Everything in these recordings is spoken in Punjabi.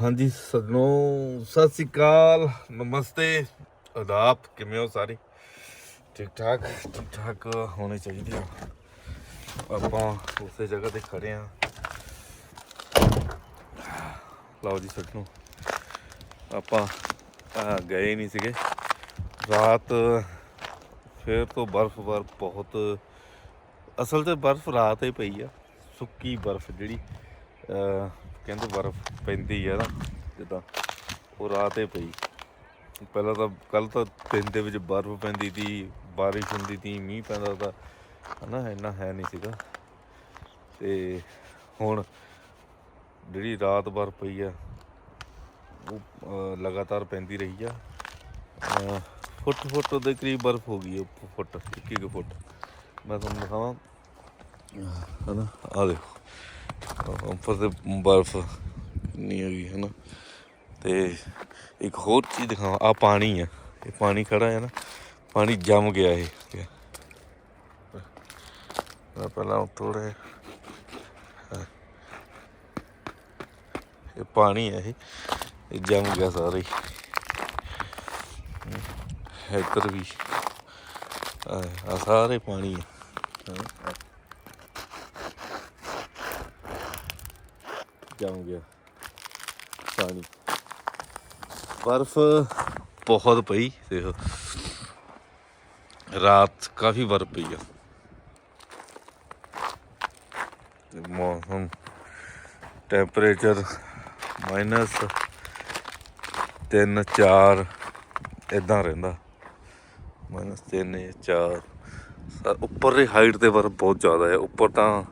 ਹਾਂਜੀ ਸਜਣੋ ਸਤਿ ਸ੍ਰੀ ਅਕਾਲ, ਨਮਸਤੇ ਆਦਾਬ ਕਿਵੇਂ ਹੋ ਸਾਰੇ? ਠੀਕ ਠਾਕ ਠੀਕ ਠਾਕ ਹੋਣੇ ਚਾਹੀਦੇ ਆ। ਆਪਾਂ ਉਸੇ ਜਗ੍ਹਾ ਤੇ ਖੜੇ ਆ। ਲਓ ਜੀ ਸਜਣੋ, ਆਪਾਂ ਗਏ ਨਹੀਂ ਸੀਗੇ। ਰਾਤ ਫਿਰ ਤੋਂ ਬਰਫ਼ ਬਰਫ਼ ਬਹੁਤ, ਅਸਲ ਤੇ ਬਰਫ਼ ਰਾਤ ਹੀ ਪਈ ਆ, ਸੁੱਕੀ ਬਰਫ਼ ਜਿਹੜੀ ਕਹਿੰਦੇ ਬਰਫ਼ ਪੈਂਦੀ ਆ ਨਾ, ਜਿੱਦਾਂ ਉਹ ਰਾਤ ਹੀ ਪਈ। ਪਹਿਲਾਂ ਤਾਂ ਕੱਲ ਤਾਂ ਦਿਨ ਦੇ ਵਿੱਚ ਬਰਫ਼ ਪੈਂਦੀ ਸੀ, ਬਾਰਿਸ਼ ਹੁੰਦੀ ਸੀ, ਮੀਂਹ ਪੈਂਦਾ ਤਾਂ ਹਨਾ, ਇੰਨਾ ਹੈ ਨਹੀਂ ਸੀਗਾ। ਤੇ ਹੁਣ ਜਿਹੜੀ ਰਾਤ ਬਰਫ਼ ਪਈ ਆ, ਉਹ ਲਗਾਤਾਰ ਪੈਂਦੀ ਰਹੀ ਆ। ਫੁੱਟ ਫੁੱਟ ਦੇ ਕਰੀਬ ਬਰਫ਼ ਹੋ ਗਈ ਹੈ ਫੁੱਟ, ਇੱਕ ਇੱਕ ਫੁੱਟ। ਮੈਂ ਤੁਹਾਨੂੰ ਦਿਖਾਵਾਂ। ਹਨਾ ਆ ਦੇਖੋ। ਆਹ ਉੱਪਰ ਤੇ ਬਰਫ਼ ਕਿੰਨੀ ਹੈਗੀ ਹੈ ਨਾ ਤੇ ਇੱਕ ਹੋਰ ਚੀਜ਼ ਦਿਖਾਵਾਂ ਆ ਪਾਣੀ ਆ ਇਹ ਪਾਣੀ ਖੜਾ ਹੈ ਨਾ ਪਾਣੀ ਜੰਮ ਗਿਆ ਇਹ ਮੈਂ ਪਹਿਲਾਂ ਥੋੜੇ ਇਹ ਪਾਣੀ ਹੈ ਇਹ ਜੰਮ ਗਿਆ ਸਾਰੇ ਹੀ ਇੱਧਰ ਵੀ ਆ ਸਾਰੇ ਪਾਣੀ ਹੈ ਹਾਂ, ਜੰਮ ਗਿਆ ਪਾਣੀ। ਬਰਫ਼ ਬਹੁਤ ਪਈ, ਦੇਖੋ। ਰਾਤ ਕਾਫੀ ਬਰਫ਼ ਪਈ ਆ। ਤੇ ਮੌਸਮ, ਟੈਂਪਰੇਚਰ ਮਾਈਨਸ 3 4 ਇਦਾਂ ਰਹਿੰਦਾ। ਮਾਈਨਸ 3 4 ਉੱਪਰ ਦੀ ਹਾਈਟ ਤੇ ਬਰਫ਼ ਬਹੁਤ ਜ਼ਿਆਦਾ ਹੈ। ਉੱਪਰ ਤਾਂ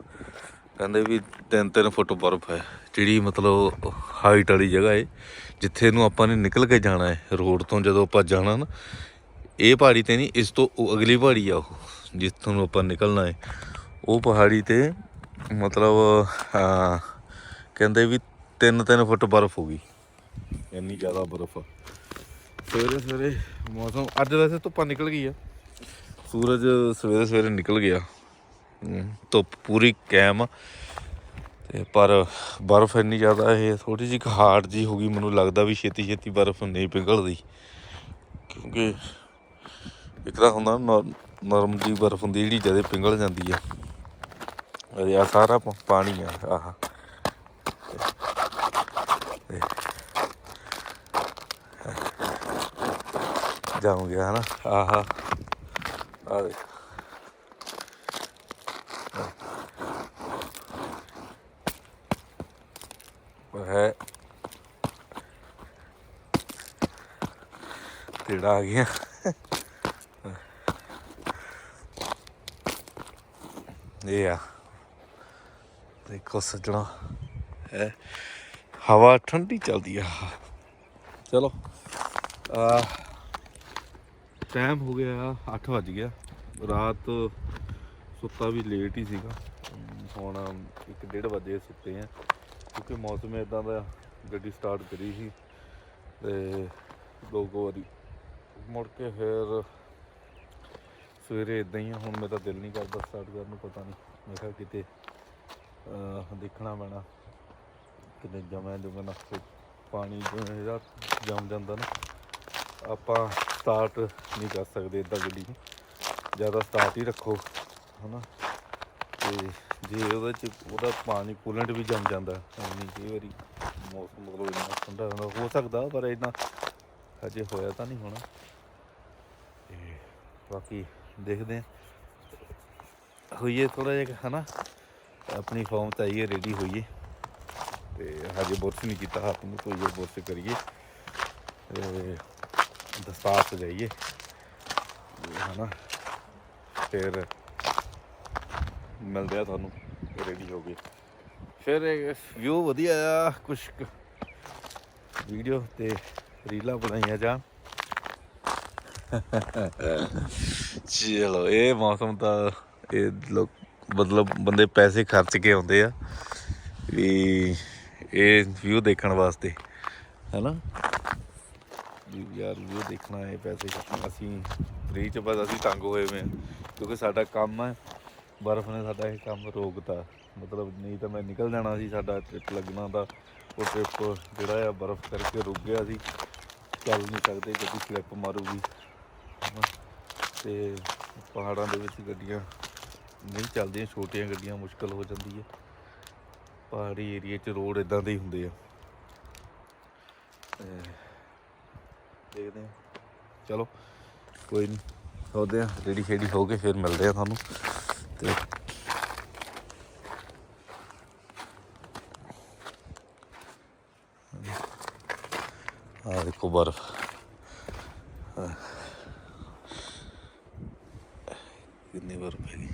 ਕਹਿੰਦੇ ਵੀ 3-3 ਫੁੱਟ ਬਰਫ਼ ਹੈ। ਜਿਹੜੀ ਮਤਲਬ ਹਾਈਟ ਵਾਲੀ ਜਗ੍ਹਾ ਏ, ਜਿੱਥੇ ਨੂੰ ਆਪਾਂ ਨੇ ਨਿਕਲ ਕੇ ਜਾਣਾ ਹੈ ਰੋਡ ਤੋਂ ਜਦੋਂ ਆਪਾਂ ਜਾਣਾ ਨਾ, ਇਹ ਪਹਾੜੀ ਤੇ ਨਹੀਂ, ਇਸ ਤੋਂ ਉਹ ਅਗਲੀ ਪਹਾੜੀ ਆ ਉਹ, ਜਿੱਥੋਂ ਨੂੰ ਆਪਾਂ ਨਿਕਲਣਾ ਹੈ ਉਹ ਪਹਾੜੀ ਤੇ ਮਤਲਬ ਕਹਿੰਦੇ ਵੀ 3-3 ਫੁੱਟ ਬਰਫ਼ ਹੋ ਗਈ। ਇੰਨੀ ਜ਼ਿਆਦਾ ਬਰਫ਼ ਸਵੇਰੇ ਸਵੇਰੇ ਮੌਸਮ, ਅੱਜ ਵੈਸੇ ਧੁੱਪਾਂ ਨਿਕਲ ਗਈ ਆ। ਸੂਰਜ ਸਵੇਰੇ ਸਵੇਰੇ ਨਿਕਲ ਗਿਆ। ਧੁੱਪ ਪੂਰੀ ਕੈਮ ਆ। ਤੇ ਪਰ ਬਰਫ਼ ਇੰਨੀ ਜ਼ਿਆਦਾ ਇਹ ਥੋੜੀ ਜਿਹੀ ਹਾਰਡ ਜੀ ਹੋ ਗਈ, ਮੈਨੂੰ ਲੱਗਦਾ ਵੀ ਛੇਤੀ ਛੇਤੀ ਬਰਫ਼ ਨਹੀਂ ਪਿਘਲਦੀ। ਕਿਉਂਕਿ ਇੱਕ ਤਾਂ ਹੁੰਦਾ ਨਾ, ਨਰਮ ਦੀ ਬਰਫ਼ ਹੁੰਦੀ ਜਿਹੜੀ ਜਦੇ ਪਿਘਲ ਜਾਂਦੀ ਆ। ਇਹ ਆ ਸਾਰਾ ਪਾਣੀ ਆ, ਆਹ। ਤੇ- ਜਮ ਗਿਆ ਨਾ ਆਹਾ। ਆ ਦੇਖ ਉਹ ਹੈ ਤੇੜਾ ਆ ਗਿਆ ਇਹ ਆ। ਦੇਖੋ ਸੱਜਣਾ। ਹੈ। ਹਵਾ ਠੰਡੀ ਚੱਲਦੀ ਆ। ਚਲੋ। ਆ ਟਾਈਮ ਹੋ ਗਿਆ 8 ਵੱਜ ਗਿਆ। ਰਾਤ ਸੁੱਤਾ ਵੀ ਲੇਟ ਹੀ ਸੀਗਾ। ਅਮ, ਹੁਣ 1:30 ਵਜੇ ਸੁੱਤੇ ਆ। ਕਿਉਂਕਿ ਮੌਸਮ ਇਦਾਂ ਦਾ ਗੱਡੀ ਸਟਾਰਟ ਕਰੀ ਸੀ ਤੇ ਦੋ ਕੁ ਵਾਰੀ ਮੁੜ ਕੇ ਫਿਰ ਸਵੇਰੇ ਇਦਾਂ ਹੀ ਆ ਹੁਣ ਮੇਰਾ ਦਿਲ ਨਹੀਂ ਕਰਦਾ ਸਟਾਰਟ ਕਰਨ ਨੂੰ ਪਤਾ ਨਹੀਂ। ਮੈਂ ਕਿਹਾ ਕਿਤੇ ਅਹ, ਦੇਖਣਾ ਪੈਣਾ। ਕਿਤੇ ਜਮਿਆ ਜੁਮਨਾ ਪਾਣੀ ਜਿਵੇਂ ਇਹਦਾ ਜੰਮ ਜਾਂਦਾ ਨਾ ਆਪਾਂ ਸਟਾਰਟ ਨਹੀਂ ਕਰ ਸਕਦੇ ਇਦਾਂ ਗੱਡੀ ਨੂੰ। ਜ਼ਿਆਦਾ ਸਟਾਰਟ ਹੀ ਰੱਖੋ ਹਨਾ। ਤੇ ਜੇ ਉਹਦੇ ਚ ਉਹਦਾ ਪਾਣੀ ਕੂਲੈਂਟ ਵੀ ਜੰਮ ਜਾਂਦਾ ਨਹੀਂ ਕਈ ਵਾਰੀ ਮੌਸਮ ਮਤਲਬ ਇੰਨਾ ਠੰਡਾ ਹੁੰਦਾ ਹੋ ਸਕਦਾ ਪਰ ਇੰਨਾ ਹਜੇ ਹੋਇਆ ਤਾਂ ਨਹੀਂ ਹੋਣਾ। ਬਾਕੀ ਦੇਖਦੇ ਹਾਂ। ਹੋਈਏ ਥੋੜਾ ਜਿਹਾ ਹਨਾ, ਆਪਣੀ ਫਾਰਮ ਤੇ ਆਈਏ ਰੈਡੀ ਹੋਈਏ। ਤੇ ਹਜੇ ਬੁਰਸ਼ ਨਹੀਂ ਕੀਤਾ, ਹੱਥ ਨੂੰ ਧੋਈਏ ਬੁਰਸ਼ ਕਰੀਏ। ਤੇ ਦਸਤਾਰ ਸਜਾਈਏ। ਤੇ ਹਨਾ, ਫਿਰ ਮਿਲਦੇ ਆ ਤੁਹਾਨੂੰ ਰੈਡੀ ਹੋ ਗਏ। ਫਿਰ ਵਿਊ ਵਧੀਆ ਆ, ਕੁਛ ਵੀਡੀਓ ਤੇ ਰੀਲਾਂ ਬਣਾਈਆਂ ਜਾ ਚਲੋ, ਇਹ ਮੌਸਮ ਤਾਂ ਇਹ ਲੋਕ ਮਤਲਬ ਬੰਦੇ ਪੈਸੇ ਖਰਚ ਕੇ ਆਉਂਦੇ ਆ ਵੀ ਇਹ ਵਿਊ ਦੇਖਣ ਵਾਸਤੇ, ਹੈਨਾ? ਵੀ ਯਾਰ ਵਿਊ ਦੇਖਣਾ ਹੈ ਪੈਸੇ ਖਰਚਣਾ ਅਸੀਂ ਫ੍ਰੀ ਚ ਬਸ ਅਸੀਂ ਤੰਗ ਹੋਏ ਹੋਏ ਹਾਂ ਕਿਉਂਕਿ ਸਾਡਾ ਕੰਮ ਹੈ ਬਰਫ਼ ਨੇ ਸਾਡਾ ਇਹ ਕੰਮ ਰੋਕਤਾ। ਮਤਲਬ ਨਹੀਂ ਤਾਂ ਮੈਂ ਨਿਕਲ ਜਾਣਾ ਸੀ, ਸਾਡਾ ਟ੍ਰਿਪ ਲੱਗਣਾ ਦਾ ਟਿਪ ਜਿਹੜਾ ਆ ਬਰਫ਼ ਕਰਕੇ ਰੁਕ ਗਿਆ ਸੀ। ਚੱਲ ਨਹੀਂ ਸਕਦੇ, ਗੱਡੀ ਸਲਿੱਪ ਮਾਰੂਗੀ। ਤੇ ਪਹਾੜਾਂ ਦੇ ਵਿੱਚ ਗੱਡੀਆਂ ਨਹੀਂ ਚੱਲਦੀਆਂ, ਛੋਟੀਆਂ ਗੱਡੀਆਂ ਮੁਸ਼ਕਲ ਹੋ ਜਾਂਦੀ ਹੈ। ਪਹਾੜੀ ਏਰੀਆ 'ਚ ਰੋਡ ਇਦਾਂ ਦੇ ਹੀ ਹੁੰਦੇ ਆ। ਤੇ ਦੇਖਦੇ ਹਾਂ। ਚਲੋ, ਕੋਈ ਨਹੀਂ। ਸੌਦੇ ਆ ਰੈਡੀ ਸ਼ੇਡੀ ਹੋ ਕੇ ਫਿਰ ਮਿਲਦੇ ਆ ਤੁਹਾਨੂੰ। ਤੇ ਆ ਦੇਖੋ ਬਰਫ਼ ਆਹ। ਕਿੰਨੀ ਬਰਫ਼ ਹੈਗੀ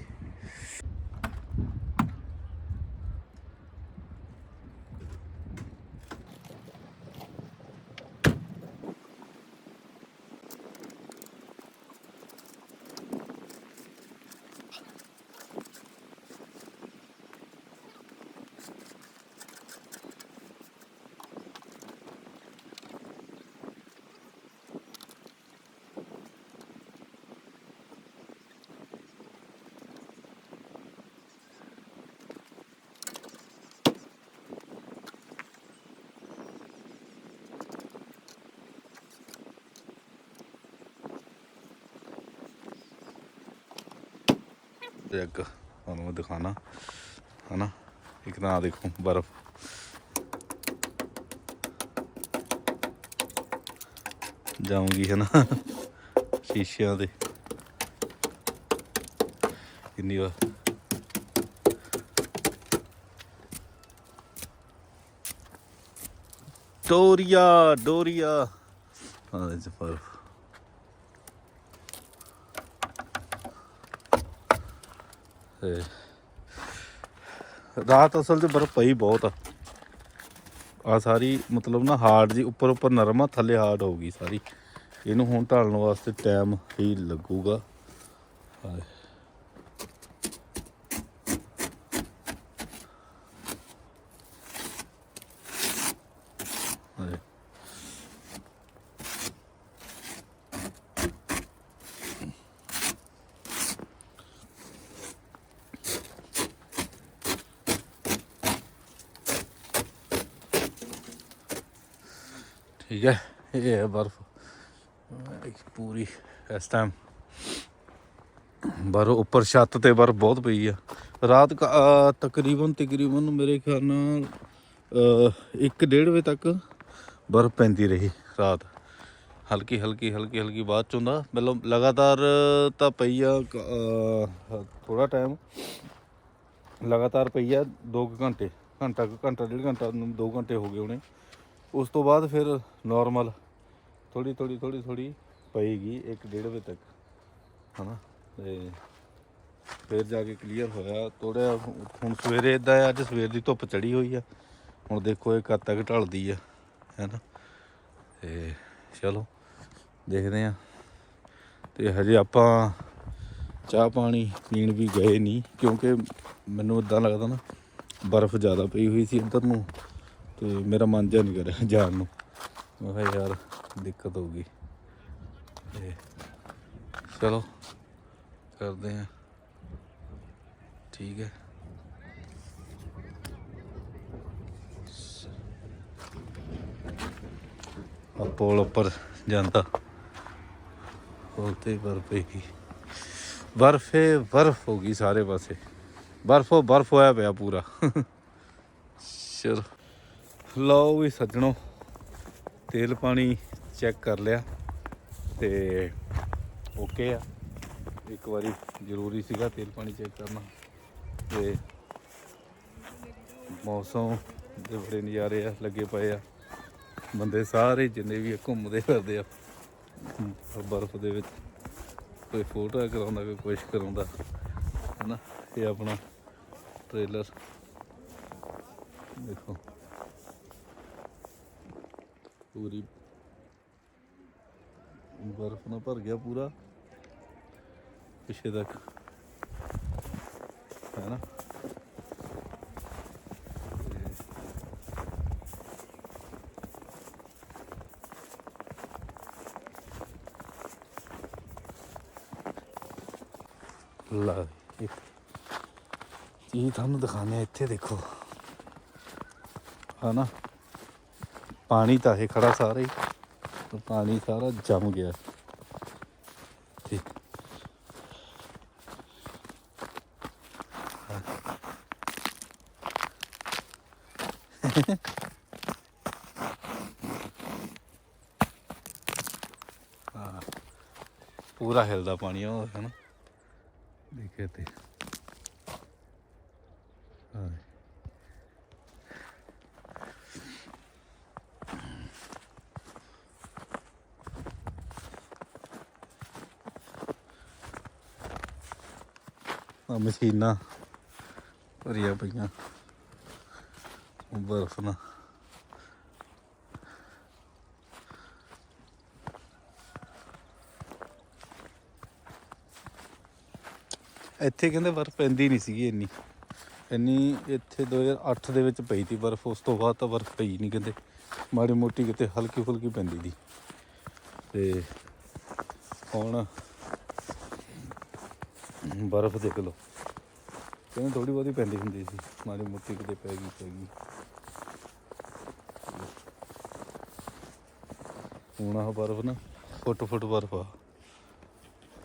ਤੇ ਤੁਹਾਨੂੰ ਮੈਂ ਦਿਖਾਣਾ, ਹਨਾ? ਇੱਕ ਤਾਂ ਆਹ ਦੇਖੋ, ਬਰਫ਼। ਜਾਊਂਗੀ ਹੈ ਸ਼ੀਸ਼ਿਆਂ ਦੇ ਕਿੰਨੀ ਵਾਰ। ਡੋਰੀਆ ਡੋਰੀਆ। ਹਾਂ ਇਹ ਬਰਫ਼। ਤੇ ਰਾਤ ਅਸਲ 'ਚ ਬਰਫ਼ ਪਈ ਬਹੁਤ ਆ। ਆ ਸਾਰੀ ਮਤਲਬ ਨਾ ਹਾਰਡ ਜੀ ਉੱਪਰ ਉੱਪਰ ਨਰਮ ਆ, ਥੱਲੇ ਹਾਰਡ ਹੋਊਗੀ ਸਾਰੀ। ਇਹਨੂੰ ਹੁਣ ਢਾਲਣ ਵਾਸਤੇ ਟਾਈਮ ਹੀ ਲੱਗੂਗਾ। ਹਾਏ। ਠੀਕ ਹੈ ਇਹ ਹੈ ਬਰਫ਼। ਪੂਰੀ ਇਸ ਟਾਈਮ ਬਰਫ਼ ਉੱਪਰ ਛੱਤ ਤੇ ਬਰਫ਼ ਬਹੁਤ ਪਈ ਆ। ਰਾਤ ਤਕਰੀਬਨ ਤਕਰੀਬਨ ਮੇਰੇ ਖਿਆਲ ਨਾਲ ਅਹ, ਇੱਕ ਡੇਢ ਵਜੇ ਤੱਕ ਬਰਫ਼ ਪੈਂਦੀ ਰਹੀ ਰਾਤ। ਹਲਕੀ ਹਲਕੀ ਹਲਕੀ ਹਲਕੀ ਬਾਅਦ ਚ ਹੁੰਦਾ ਮਤਲਬ ਲਗਾਤਾਰ ਤਾਂ ਪਈ ਆ ਥੋੜਾ ਟਾਈਮ ਲਗਾਤਾਰ ਪਈ ਆ 2 ਘੰਟੇ ਘੰਟਾ ਕੁ- ਘੰਟਾ ਡੇਢ ਘੰਟਾ 2 ਘੰਟੇ ਹੋ ਗਏ ਹੋਣੇ। ਉਸ ਤੋਂ ਬਾਅਦ ਫਿਰ ਨਾਰਮਲ ਥੋੜੀ ਥੋੜੀ ਥੋੜੀ ਥੋੜੀ ਪਏਗੀ ਇੱਕ ਡੇਢ ਵਜੇ ਤੱਕ, ਹਨਾ? ਤੇ ਫਿਰ ਜਾ ਕੇ ਕਲੀਅਰ ਹੋਇਆ। ਥੋੜਾ ਹੁਣ ਸਵੇਰੇ ਇਦਾਂ ਅੱਜ ਸਵੇਰ ਦੀ ਧੁੱਪ ਚੜੀ ਹੋਈ ਆ। ਹੁਣ ਦੇਖੋ ਇਹ ਕਦ ਤੱਕ ਢਲਦੀ ਆ, ਹੈਨਾ? ਤੇ ਚਲੋ, ਦੇਖਦੇ ਆ ਤੇ ਹਜੇ ਆਪਾਂ ਚਾਹ ਪਾਣੀ ਪੀਣ ਵੀ ਗਏ ਨਹੀਂ, ਕਿਉਂਕਿ ਮੈਨੂੰ ਇਦਾਂ ਲੱਗਦਾ ਨਾ, ਬਰਫ਼ ਜ਼ਿਆਦਾ ਪਈ ਹੋਈ ਸੀ ਇੱਧਰ ਨੂੰ। ਤੇ ਮੇਰਾ ਮਨ ਜਿਹਾ ਨਹੀਂ ਕਰਿਆ ਜਾਣ ਨੂੰ। ਮੈਂ ਕਿਹਾ ਯਾਰ ਦਿੱਕਤ ਹੋਊਗੀ ਤੇ ਚਲੋ, ਕਰਦੇ ਆ ਠੀਕ ਹੈ। ਆ ਪੁਲ ਉੱਪਰ ਜਾਂਦਾ। ਪੁਲ ਬਰਫ਼ ਪਈ ਬਰਫੇ, ਬਰਫ਼ ਹੋ ਗਈ ਸਾਰੇ ਪਾਸੇ। ਬਰਫੋ, ਬਰਫ ਹੋਇਆ ਪਿਆ ਪੂਰਾ। ਚਲੋ ਲਓ ਵੀ ਸੱਜਣੋ, ਤੇਲ ਪਾਣੀ ਚੈੱਕ ਕਰ ਲਿਆ ਤੇ ਓਕੇ ਆ। ਇੱਕ ਵਾਰੀ ਜ਼ਰੂਰੀ ਸੀਗਾ ਤੇਲ ਪਾਣੀ ਚੈੱਕ ਕਰਨਾ ਤੇ ਮੌਸਮ ਦੇ ਬੜੇ ਨਜ਼ਾਰੇ ਆ, ਲੱਗੇ ਪਏ ਆ। ਬੰਦੇ ਸਾਰੇ ਜਿੰਨੇ ਵੀ ਆ, ਘੁੰਮਦੇ ਫਿਰਦੇ ਆ। ਬਰਫ਼ ਦੇ ਵਿੱਚ ਕੋਈ ਫੋਟੋ ਕਰਾਉਂਦਾ, ਕੋਈ ਕੁਛ ਕਰਾਉਂਦਾ, ਹਨਾ? ਇਹ ਆਪਣਾ ਟ੍ਰੇਲਰ ਦੇਖੋ। ਪੂਰੀ ਬਰਫ਼ ਨਾਲ ਭਰ ਗਿਆ ਪੂਰਾ ਪਿੱਛੇ ਤੱਕ ਹੈ ਨਾ ਲਾ ਇਹ ਚੀਜ਼ ਤੁਹਾਨੂੰ ਦਿਖਾਣੇ ਇੱਥੇ ਦੇਖੋ ਹਨਾ ਪਾਣੀ ਤਾਂ ਇਹ ਖੜਾ ਸਾਰਾ ਹੀ। ਤੇ ਪਾਣੀ ਸਾਰਾ ਜੰਮ ਗਿਆ। ਠੀਕ ਪੂਰਾ ਹਿਲਦਾ ਪਾਣੀ ਉਹ ਹੈ ਨਾ ਦੇਖੇ ਤੇ। ਆ ਮਸ਼ੀਨਾਂ ਭਰੀਆਂ ਪਈਆਂ। ਬਰਫ ਨਾਲ। ਇੱਥੇ ਕਹਿੰਦੇ ਬਰਫ਼ ਪੈਂਦੀ ਨਹੀਂ ਸੀਗੀ ਇੰਨੀ। ਇੰਨੀ ਇੱਥੇ 2008 ਦੇ ਵਿੱਚ ਪਈ ਸੀ ਬਰਫ਼, ਉਸ ਤੋਂ ਬਾਅਦ ਤਾਂ ਬਰਫ਼ ਪਈ ਨਹੀਂ ਕਹਿੰਦੇ। ਮਾੜੀ ਮੋਟੀ ਕਿਤੇ ਹਲਕੀ ਫੁਲਕੀ ਪੈਂਦੀ ਦੀ ਤੇ ਹੁਣ ਬਰਫ਼ ਦੇਖ ਲਓ। ਕਹਿੰਦੇ ਥੋੜੀ ਬਹੁਤੀ ਪੈਂਦੀ ਹੁੰਦੀ ਸੀ। ਮਾੜੀ ਮੋਟੀ ਕਿਤੇ ਪੈ ਗਈ ਪੈ ਗਈ। ਹੁਣ ਆਹ ਬਰਫ਼ ਨਾ, ਫੁੱਟ ਫੁੱਟ ਬਰਫ਼ ਆ।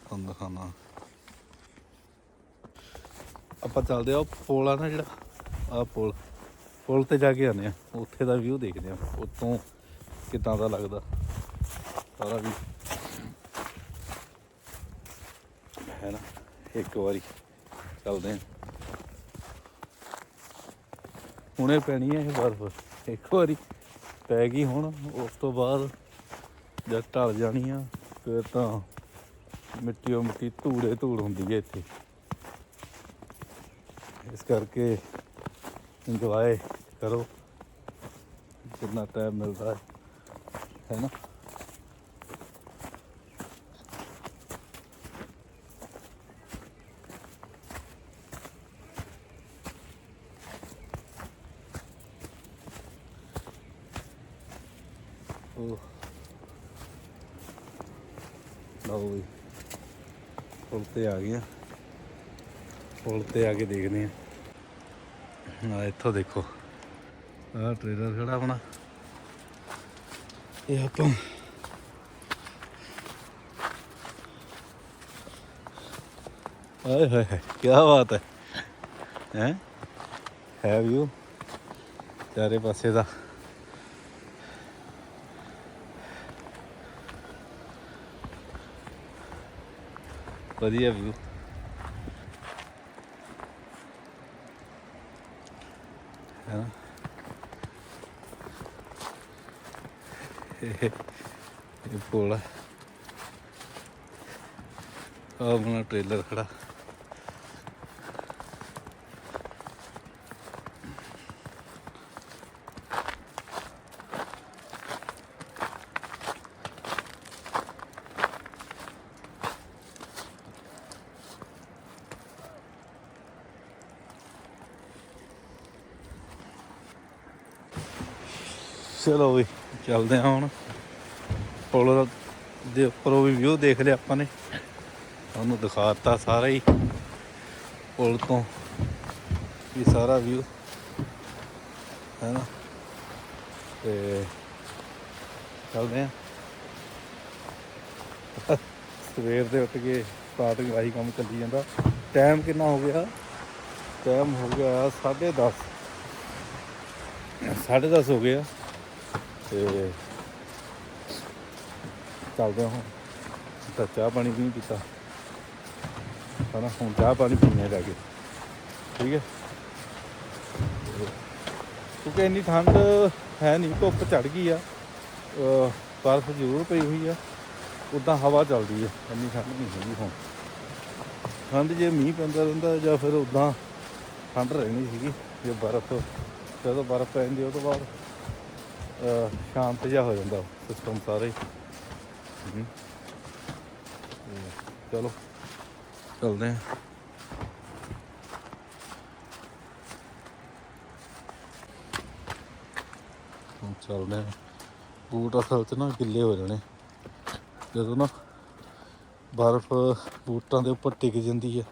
ਤੁਹਾਨੂੰ ਦਿਖਾਉਣਾ। ਆਪਾਂ ਚੱਲਦੇ ਆ ਉਹ ਪੁਲ ਆ ਨਾ ਜਿਹੜਾ ਆ ਪੁਲ। ਪੁਲ ਤੇ ਜਾ ਕੇ ਆਨੇ ਆ ਉੱਥੇ ਦਾ ਵਿਊ ਦੇਖਦੇ ਆ ਉੱਤੋਂ ਕਿੱਦਾਂ ਦਾ ਲੱਗਦਾ। ਸਾਰਾ ਵੀ ਹੈ ਨਾ? ਇੱਕ ਵਾਰੀ ਚੱਲਦੇ ਹਾਂ। ਹੁਣੇ ਪੈਣੀ ਹੈ ਇਹ ਬਰਫ਼। ਇੱਕ ਵਾਰੀ ਪੈ ਗਈ ਹੁਣ, ਉਸ ਤੋਂ ਬਾਅਦ ਜਦ ਢਲ ਜਾਣੀ ਆ, ਫਿਰ ਤਾਂ ਮਿੱਟੀ ਉਹ ਮਿੱਟੀ ਧੂੜੇ ਧੂੜ ਹੁੰਦੀ ਹੈ ਇੱਥੇ। ਇਸ ਕਰਕੇ ਇੰਜੋਏ ਕਰੋ। ਜਿੰਨਾ ਟਾਈਮ ਮਿਲਦਾ ਹੈ ਹੈ ਨਾ ਉਹ ਲਓ ਵੀ ਪੁਲ ਤੇ ਆ ਗਏ ਆ ਪੁਲ ਤੇ ਆ ਕੇ ਦੇਖਦੇ ਆ ਆ ਇੱਥੋਂ ਦੇਖੋ। ਆਹ ਟ੍ਰੇਲਰ ਖੜਾ ਆਪਣਾ ਇਹ ਆਪਾਂ ਆਏ ਹਾਏ ਹਾਏ ਕੀ ਬਾਤ ਹੈ। ਹੈ? ਹੈ ਵਿਊ ਚਾਰੇ ਪਾਸੇ ਦਾ। ਵਧੀਆ ਵਿਊ ਹੈ ਇਹ ਇਹ ਆ ਆਹ ਟ੍ਰੇਲਰ ਖੜਾ। ਚਲੋ ਵੀ ਚੱਲਦੇ ਹਾਂ ਹੁਣ। ਪੁਲ ਦੇ ਉੱਪਰੋਂ ਵੀ ਵਿਊ ਦੇਖ ਲਿਆ ਆਪਾਂ ਨੇ। ਤੁਹਾਨੂੰ ਦਿਖਾਤਾ ਸਾਰਾ ਹੀ ਪੁਲ ਤੋਂ ਇਹ ਸਾਰਾ ਵਿਊ। ਹੈ ਨਾ ਤੇ ਚੱਲਦੇ ਹਾਂ। ਸਵੇਰ ਦੇ ਉੱਠ ਕੇ ਸਟਾਰਟਿੰਗ ਆਹੀ ਕੰਮ ਚੱਲੀ ਜਾਂਦਾ। ਟਾਈਮ ਕਿੰਨਾ ਹੋ ਗਿਆ? ਟਾਈਮ ਹੋ ਗਿਆ 10:30 10:30 ਹੋ ਗਿਆ ਤੇ ਚੱਲਦੇ ਹਾਂ ਹੁਣ। ਤਾਂ ਚਾਹ ਪਾਣੀ ਵੀ ਨਹੀਂ ਪੀਤਾ। ਹਨਾ, ਹੁਣ ਚਾਹ ਪਾਣੀ ਪੀਣੇ ਆ ਜਾ ਠੀਕ ਹੈ? ਕਿਉਂਕਿ ਇੰਨੀ ਠੰਡ ਹੈ ਨਹੀਂ, ਧੁੱਪ ਚੜ ਗਈ ਆ। ਬਰਫ਼ ਜ਼ਰੂਰ ਪਈ ਹੋਈ ਆ। ਉਦਾਂ ਹਵਾ ਚੱਲਦੀ ਹੈ ਇੰਨੀ ਠੰਡ ਨਹੀਂ ਹੈਗੀ ਹੁਣ। ਠੰਡ ਜੇ ਮੀਂਹ ਪੈਂਦਾ ਰਹਿੰਦਾ ਜਾਂ ਫਿਰ ਉਦਾਂ ਠੰਡ ਰਹਿਣੀ ਸੀਗੀ, ਜੇ ਬਰਫ਼, ਜਦੋਂ ਬਰਫ਼ ਪੈਂਦੀ ਉਹ ਤੋਂ ਬਾਅਦ। ਸ਼ਾਂਤ ਜਿਹਾ ਹੋ ਜਾਂਦਾ ਸਿਸਟਮ ਸਾਰੇ ਚਲੋ, ਚਲਦੇ ਹਾਂ ਚੱਲਦੇ ਹਾਂ ਬੂਟ ਅਸਲ 'ਚ ਨਾ ਗਿੱਲੇ ਹੋ ਜਾਣੇ। ਜਦੋਂ ਨਾ ਬਰਫ਼ ਬੂਟਾਂ ਦੇ ਉੱਪਰ ਟਿਕ ਜਾਂਦੀ ਹੈ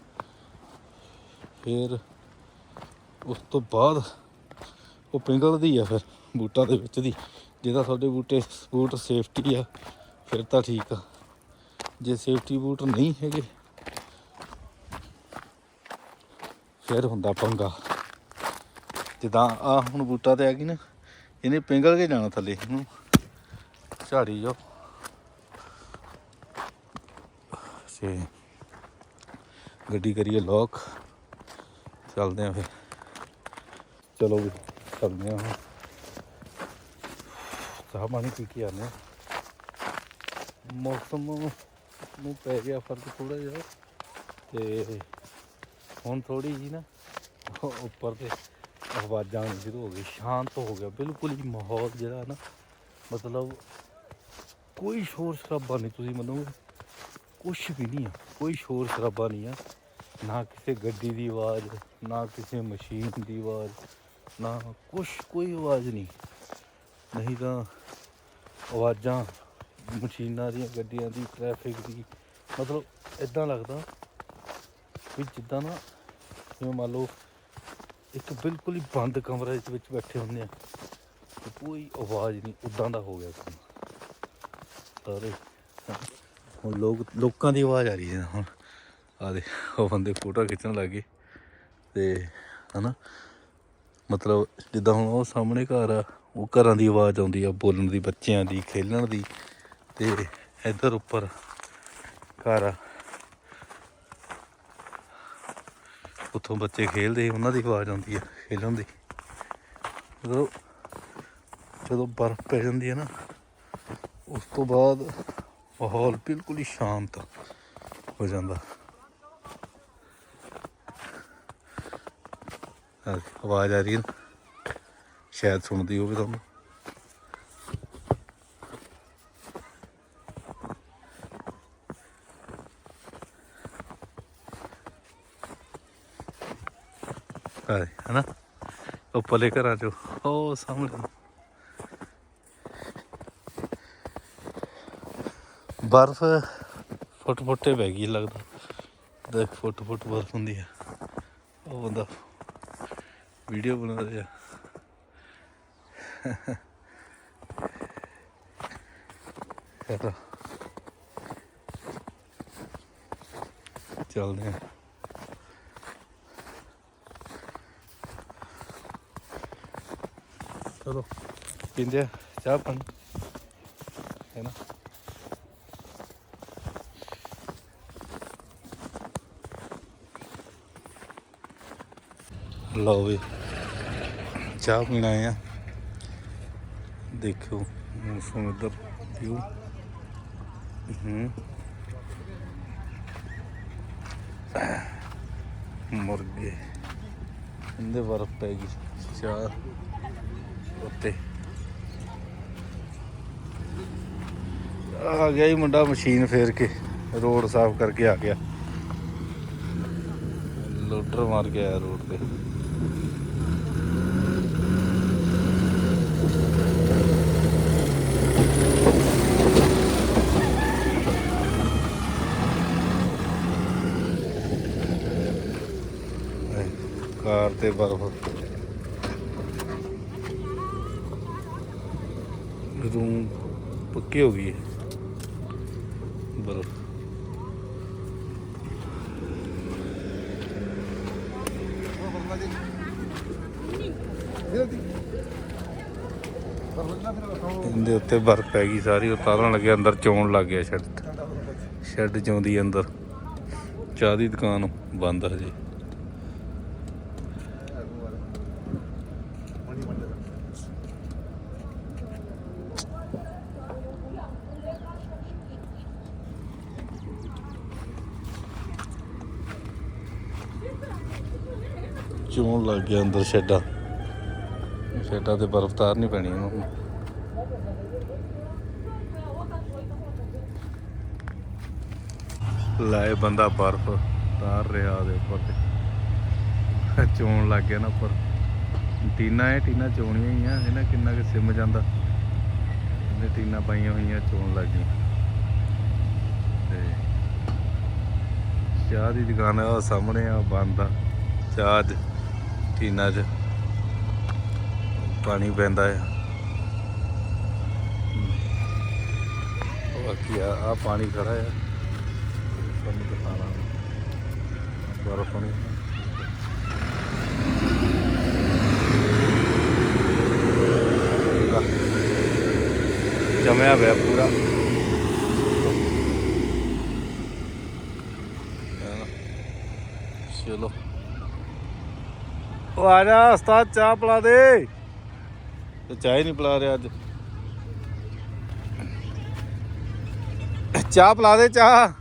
ਫਿਰ ਉਸ ਤੋਂ ਬਾਅਦ ਉਹ ਪਿੰਗਲਦੀ ਆ ਫਿਰ। ਬੂਟਾਂ ਦੇ ਵਿੱਚ ਦੀ। ਜੇ ਤਾਂ ਤੁਹਾਡੇ ਬੂਟੇ, ਬੂਟ ਸੇਫਟੀ ਆ, ਫਿਰ ਤਾਂ ਠੀਕ ਆ। ਜੇ ਸੇਫਟੀ ਬੂਟ ਨਹੀਂ ਹੈਗੇ, ਫਿਰ ਹੁੰਦਾ ਪੰਗਾ। ਜਿੱਦਾਂ ਆ ਹੁਣ ਬੂਟਾ ਤੇ ਆ ਗਈ ਨਾ, ਇਹਨੇ ਪਿੰਗਲ ਕੇ ਜਾਣਾ ਥੱਲੇ, ਇਹਨੂੰ ਝਾੜੀ ਜੋ। ਤੇ ਗੱਡੀ ਕਰੀਏ ਲੋਕ ਚੱਲਦੇ ਆ ਫਿਰ। ਚਲੋ ਵੀ, ਚੱਲਦੇ ਆ ਚਾਹ ਪਾਣੀ ਪੀ ਕੇ ਆਨੇ ਆ? ਮੌਸਮ ਨੂੰ ਪੈ ਗਿਆ ਫ਼ਰਕ ਥੋੜਾ ਜਿਹਾ ਤੇ ਹੁਣ ਥੋੜੀ ਜੀ ਨਾ ਉੱਪਰ ਤੇ ਆਵਾਜ਼ਾਂ ਆਉਣੀ ਸ਼ੁਰੂ ਹੋ ਗਈ, ਸ਼ਾਂਤ ਹੋ ਗਿਆ, ਬਿਲਕੁਲ ਹੀ ਮਾਹੌਲ ਜਿਹੜਾ ਨਾ ਮਤਲਬ ਕੋਈ ਸ਼ੋਰ ਸ਼ਰਾਬਾ ਨਹੀਂ ਤੁਸੀਂ ਮੰਨੋਗੇ, ਕੁਛ ਵੀ ਨਹੀਂ ਆ, ਕੋਈ ਸ਼ੋਰ ਸ਼ਰਾਬਾ ਨਹੀਂ ਆ, ਨਾ ਕਿਸੇ ਗੱਡੀ ਦੀ ਆਵਾਜ਼, ਨਾ ਕਿਸੇ ਮਸ਼ੀਨ ਦੀ ਆਵਾਜ਼, ਨਾ ਕੁਛ, ਕੋਈ ਆਵਾਜ਼ ਨਹੀਂ। ਨਹੀਂ ਤਾਂ ਆਵਾਜ਼ਾਂ ਮਸ਼ੀਨਾਂ ਦੀਆਂ, ਗੱਡੀਆਂ ਦੀ ਟ੍ਰੈਫਿਕ ਦੀ, ਮਤਲਬ ਇਦਾਂ ਲੱਗਦਾ ਵੀ ਜਿੱਦਾਂ ਨਾ ਜਿਵੇਂ ਮੰਨ ਲਓ ਇੱਕ ਬਿਲਕੁਲ ਹੀ ਬੰਦ ਕਮਰੇ ਦੇ ਵਿੱਚ ਬੈਠੇ ਹੁੰਦੇ ਆ, ਤੇ ਕੋਈ ਆਵਾਜ਼ ਨਹੀਂ ਉਦਾਂ ਦਾ ਹੋ ਗਿਆ ਕੰਮ। ਸਾਰੇ ਹੁਣ ਲੋਕ, ਲੋਕਾਂ ਦੀ ਆਵਾਜ਼ ਆ ਰਹੀ ਹੈ ਹੁਣ। ਆ ਦੇ ਉਹ ਬੰਦੇ ਫੋਟੋ ਖਿੱਚਣ ਲੱਗੇ ਤੇ ਹਨਾ? ਮਤਲਬ ਜਿੱਦਾਂ ਹੁਣ ਉਹ ਸਾਹਮਣੇ ਘਰ ਆ ਉਹ ਘਰਾਂ ਦੀ ਆਵਾਜ਼ ਆਉਂਦੀ ਆ, ਬੋਲਣ ਦੀ, ਬੱਚਿਆਂ ਦੀ, ਖੇਲਣ ਦੀ ਤੇ ਇੱਧਰ ਉੱਪਰ ਘਰ ਆ। ਉੱਥੋਂ ਬੱਚੇ ਖੇਲਦੇ ਉਹਨਾਂ ਦੀ ਆਵਾਜ਼ ਆਉਂਦੀ ਆ, ਖੇਲਣ ਦੀ। ਜਦੋਂ ਜਦੋਂ ਬਰਫ਼ ਪੈ ਜਾਂਦੀ ਹੈ ਨਾ, ਉਸ ਤੋਂ ਬਾਅਦ ਮਾਹੌਲ ਬਿਲਕੁਲ ਹੀ ਸ਼ਾਂਤ ਹੋ ਜਾਂਦਾ। ਆਵਾਜ਼ ਆ ਰਹੀ ਹੈ ਸ਼ਾਇਦ ਸੁਣਦੀ ਹੋਵੇ ਤੁਹਾਨੂੰ। ਹਾਂ ਹਨਾ? ਉੱਪਰਲੇ ਘਰਾਂ ਚੋਂ। ਉਹ ਸਾਹਮਣੇ। ਬਰਫ਼ ਫੁੱਟ ਫੁੱਟੇ ਪੈ ਗਈ ਲੱਗਦਾ। ਦੇਖ, ਫੁੱਟ ਫੁੱਟ ਬਰਫ਼ ਹੁੰਦੀ ਆ। ਉਹ ਬੰਦਾ ਵੀਡੀਓ ਬਣਾ ਰਿਹਾ। ਚਲੋ ਚੱਲਦੇ ਆ ਚਲੋ ਪੀਂਦੇ ਆ ਚਾਹ ਪਾਣੀ ਹੈ ਨਾ ਲਓ ਵੀ ਚਾਹ ਪੀਣ ਆਏ ਆ ਦੇਖੋ ਮੌਸਮ ਇੱਧਰ ਵਿਊ ਹੂੰ। ਮੁਰਗੇ ਇਹਦੇ ਬਰਫ਼ ਪੈ ਗਈ ਚਾਹ ਉੱਤੇ। ਆ ਗਿਆ ਹੀ ਮੁੰਡਾ ਮਸ਼ੀਨ ਫੇਰ ਕੇ, ਰੋਡ ਸਾਫ਼ ਕਰਕੇ ਆ ਗਿਆ। ਲੋਡਰ ਮਾਰ ਕੇ ਆਇਆ ਰੋਡ ਤੇ ਇਹ ਕਾਰ ਤੇ ਬਰਫ਼ ਰੂਮ ਪੱਕੀ ਹੋ ਗਈ ਹੈ। ਬਰਫ਼ ਇਹਦੇ ਉੱਤੇ ਬਰਫ਼ ਪੈ ਗਈ ਸਾਰੀ ਉਤਾਰਨ ਲੱਗੇ, ਅੰਦਰ ਚੋਣ ਲੱਗ ਗਿਆ ਸ਼ੈੱਡ ਸ਼ੈੱਡ ਚੋਂਦੀ ਅੰਦਰ। ਚਾਹ ਦੀ ਦੁਕਾਨ ਬੰਦ ਹਜੇ। ਲੱਗ ਗਿਆ ਅੰਦਰ ਸ਼ੈੱਡਾਂ। ਸ਼ੈੱਡਾਂ ਤੇ ਬਰਫ਼ ਤਾਰਨੀ ਪੈਣੀ ਇਹਨਾਂ ਨੂੰ। ਲਾਏ ਬੰਦਾ ਬਰਫ਼ ਤਾਰ ਰਿਹਾ ਉਹਦੇ ਉੱਪਰ ਤੇ। ਚੋਣ ਲੱਗ ਗਿਆ ਨਾ ਉੱਪਰ। ਟੀਨਾ, ਇਹ ਟੀਨਾ ਚੋਣੀਆਂ ਹੀ ਆ ਇਹਨਾਂ ਕਿੰਨਾ ਕਿ ਸਿਮ ਜਾਂਦਾ। ਇਹਨੇ ਟੀਨਾ ਪਾਈਆਂ ਹੋਈਆਂ, ਚੋਣ ਲੱਗ ਗਈ ਤੇ ਚਾਹ ਦੀ ਦੁਕਾਨ ਆ ਸਾਹਮਣੇ ਆ, ਬੰਦ ਆ। ਚਾਹ 'ਚ ਟੀਨਾ 'ਚ ਪਾਣੀ ਪੈਂਦਾ ਆ। ਬਾਕੀ ਆ ਆ ਪਾਣੀ ਖੜਾ ਆ। ਤੁਹਾਨੂੰ ਦਿਖਾਣਾ। ਬਰਫ ਪਾਣੀ। ਜਮਿਆ ਹੋਇਆ ਪੂਰਾ। ਆ ਜਾ ਉਸਤਾਦ ਚਾਹ ਪਿਲਾ ਦੇ। ਤੇ ਚਾਹ ਹੀ ਨਹੀਂ ਪਿਲਾ ਰਿਹਾ ਅੱਜ। ਚਾਹ ਪਿਲਾ ਦੇ ਚਾਹ।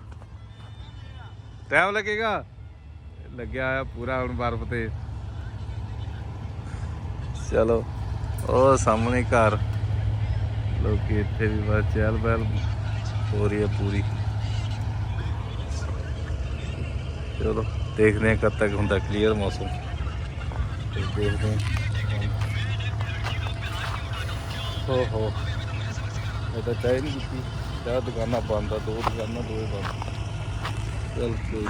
ਟਾਈਮ ਲੱਗੇਗਾ? ਲੱਗਿਆ ਆ ਪੂਰਾ ਹੁਣ ਬਰਫ਼ ਤੇ। ਚਲੋ ਉਹ ਸਾਹਮਣੇ ਘਰ। ਲੋਕੀ ਇੱਥੇ ਵੀ ਬਸ ਚਹਿਲ ਪਹਿਲ ਹੋ ਰਹੀ ਹੈ ਪੂਰੀ। ਚਲੋ ਦੇਖਦੇ ਹਾਂ ਕਦ ਤੱਕ ਹੁੰਦਾ ਕਲੀਅਰ ਮੌਸਮ। ਤੇ ਦੇਖਦੇ ਹਾਂ। ਹੋ ਹੋ। ਇਹ ਤਾਂ ਚਾਹ ਨਹੀਂ ਕੀਤੀ ਚਾਹ ਦੁਕਾਨਾਂ ਬੰਦ ਆ, ਦੋ ਦੁਕਾਨਾਂ ਦੋਏ ਬੰਦ। ਚਲ ਕੋਈ